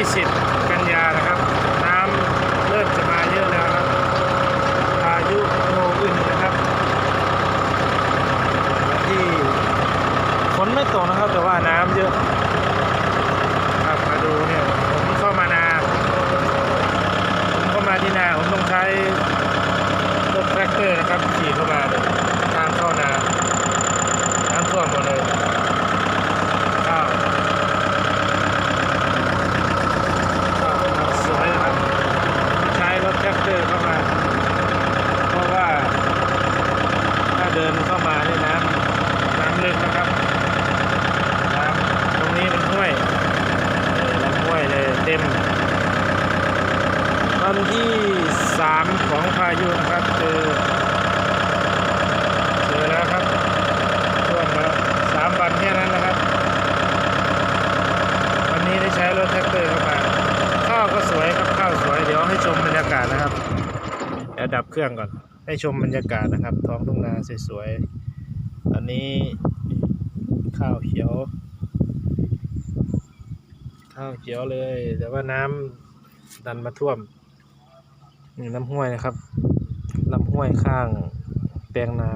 20 กันยานะครับ น้ำเริ่มจะมาเยอะแล้วครับพายุโนอื่นนะครับ ที่ฝนไม่ตกนะครับแต่ว่าน้ำเยอะ วันที่สามของพายุนะครับเจอเจอแล้วครับท่วมแล้วสามวันแค่นั้นนะครับ วันนี้ได้ใช้รถแท็กเตอร์เข้ามาข้าวก็สวยครับข้าวสวยเดี๋ยวให้ชมบรรยากาศนะครับเดี๋ยวดับเครื่องก่อน ให้ชมบรรยากาศนะครับ ท้องทุ่งนาสวยๆตอนนี้ข้าวเขียวข้าวเขียวเลย แต่ว่าน้ำดันมาท่วม นี่ลำห้วยนะครับลำห้วยข้างแปลงนา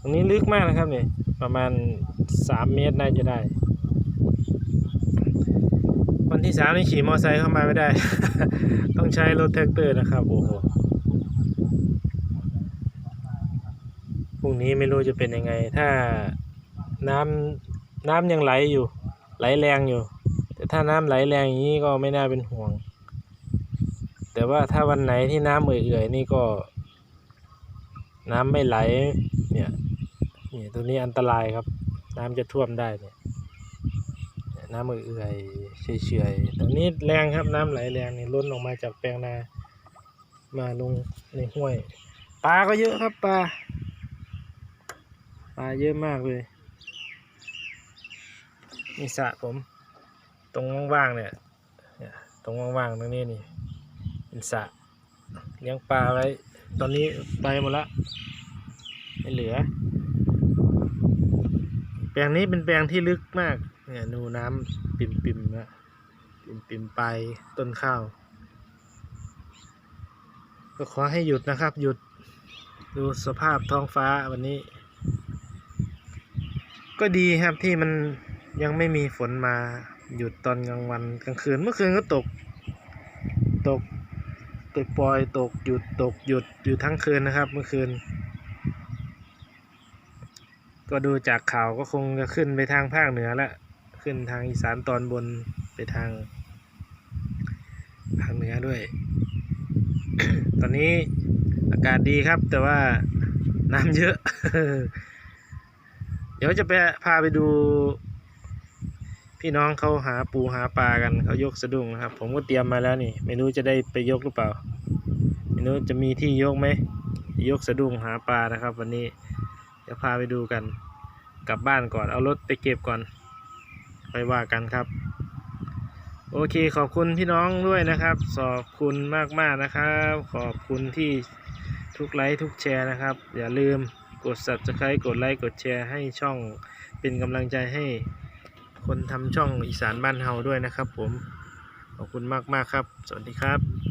ตรงนี้ลึกมากนะครับนี่ประมาณสามเมตรน่าจะได้ วันที่สามนี่ขี่มอเตอร์ไซค์เข้ามาไม่ได้ ต้องใช้รถแท็กเตอร์นะครับโอ้โหพรุ่งนี้ไม่รู้จะเป็นยังไง ถ้าน้ำน้ำยังไหลอยู่ ไหลแรงอยู่ แต่ถ้าน้ำไหลแรงอย่างนี้ก็ไม่น่าเป็นห่วง แต่ว่าถ้าวันไหนที่น้ำเอื่อยๆนี่ก็ น้ำไม่ไหลเนี่ยนี่ตัวนี้อันตรายครับ น้ำจะท่วมได้เนี่ยน้ำเอื่อยๆเฉยๆตัวนี้แรงครับน้ำไหลแรงนี่ล้นออกมาจากแปลงนา มาลงในห้วยปลาก็เยอะครับปลาปลาเยอะมากเลยนี่สระผม ตรงว่างๆเนี่ยเนี่ยตรงว่างๆตรงนี้นี่ เป็นสระเลี้ยงปลาไว้ ตอนนี้ไปหมดละไม่เหลือ แปลงนี้เป็นแปลงที่ลึกมาก เนี่ยดูน้ำปิ่มปิมๆนะปิ่มปิมไปต้นข้าว ก็ขอให้หยุดนะครับ หยุดดูสภาพท้องฟ้าวันนี้ ก็ดีครับที่มันยังไม่มีฝนมาหยุดตอนกลางวันกลางคืนเมื่อคืนก็ตก ตก ปล่อยตกหยุดตกหยุดอยู่ทั้งคืนนะครับ เมื่อคืน ก็ดูจากข่าวก็คงจะขึ้นไปทางภาคเหนือละขึ้นทางอีสานตอนบนไปทางภาคเหนือด้วย ตอนนี้อากาศดีครับ แต่ว่าน้ำเยอะ เดี๋ยวจะไปพาไปดู พี่น้องเขาหาปูหาปลากันเขายกสะดุ้งนะครับ ผมก็เตรียมมาแล้วนี่ ไม่รู้จะได้ไปยกหรือเปล่า ไม่รู้จะมีที่ยกไหมยกสะดุ้งหาปลานะครับ วันนี้เดี๋ยวพาไปดูกัน กลับบ้านก่อนเอารถไปเก็บก่อน ไปว่ากันครับ โอเคขอบคุณพี่น้องด้วยนะครับ ขอบคุณมากๆนะครับ ขอบคุณที่ทุกไลค์ทุกแชร์นะครับ อย่าลืมกด subscribe กดไลค์กดแชร์ให้ช่องเป็นกำลังใจให้ คนทำช่องอีสานบ้านเฮาด้วยนะครับผม ขอบคุณมาก ๆ ครับ สวัสดีครับ